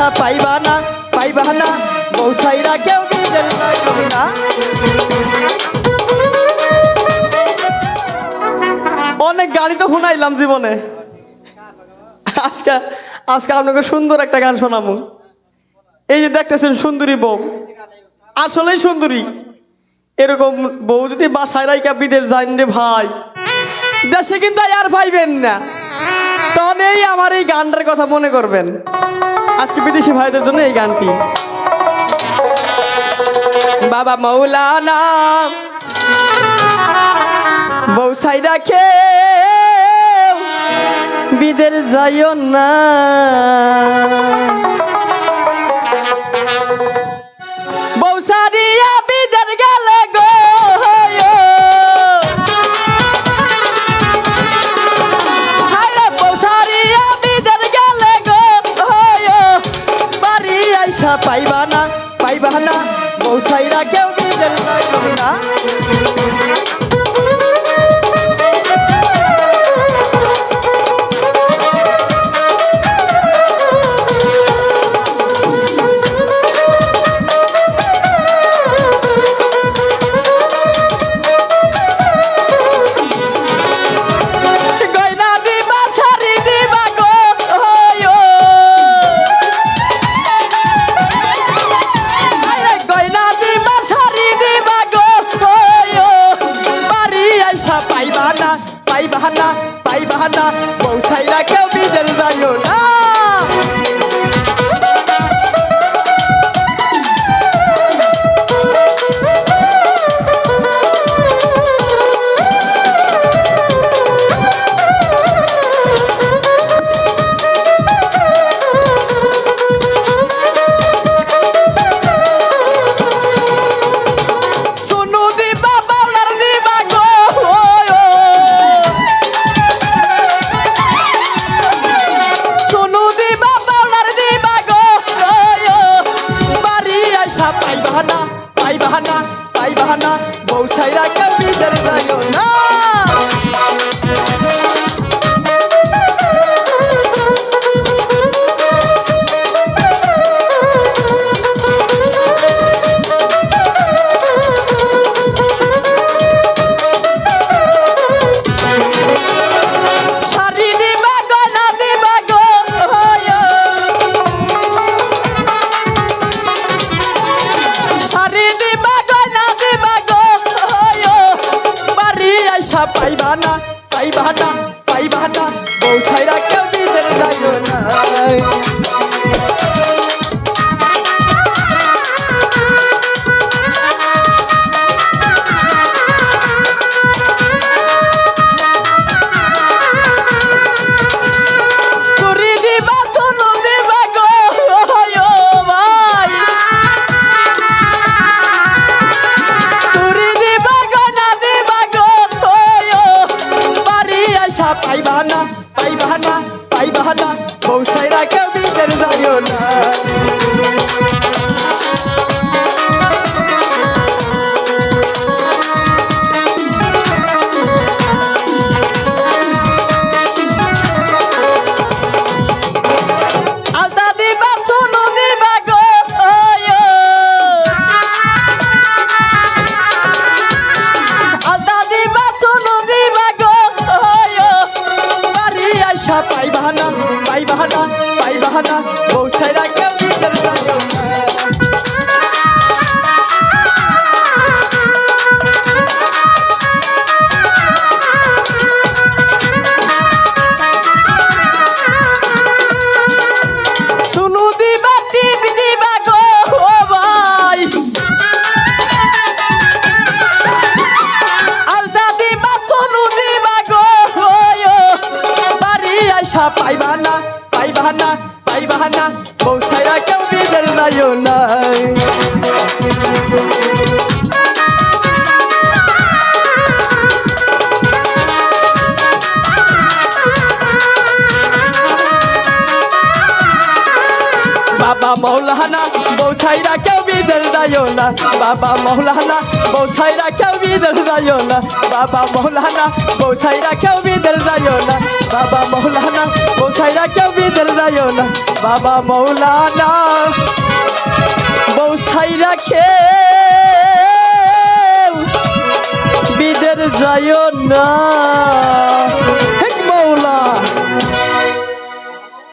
আইসা পাইবা না পাইবা না। বৌসাইরা কেউ না। অনেক গাড়ি তো শুনাইলাম জীবনে। আজকে আজকে আপনাকে সুন্দর একটা গান শোনাবো। এই যে দেখতেছেন সুন্দরী বউ। আসলেই সুন্দরী। এরকম বউ যদি বাসায় রাইকা বিদেশ যান রে ভাই, দেশে কিন্তু আর পাইবেন না। এই আমার এই গানটার কথা মনে করবেন। আজকে বিদেশি ভাইদের জন্য এই গানটি। বাবা মৌলানা বউ সাই রাখে বিদের যাইও না। না বউ সাইরা কেউ যাইও না পাইবা না পাইবা পাইবা না পাইবা না বউ সাইরা কবিদের যাইও না। আইসা পাইবা না পাইবা না পাইবা না বউ সাইরা কেউ বিদের যাইও না পাইবা না পাইবা না পাইবা না বউ সাইরা কেউ দিতে যাইও না। না বউ সাইরা কেউ বিদের যাইও না শুনু দিবা টিভি দিবা গো ও ভাই আলদা দিবা সোনু দিবা গো ওয়ো। বাড়ি আইসা পাইবা না পাইবা না পাইবা না বউ সাইরা কেউ বিদের যাইও না বাবা মৌলানা বউ সাইরা কেউ বিদের যাইও না। বাবা মৌলানা, বউ সাইরা কেউ বিদের যাইও না। বাবা মৌলানা, বউ সাইরা কেউ বিদের যাইও না। বাবা মৌলানা, বউ সাইরা কেউ বিদের ভুলাইও না। বাবা মৌলানা, বউ সাই রাখে বিদের যাইও না।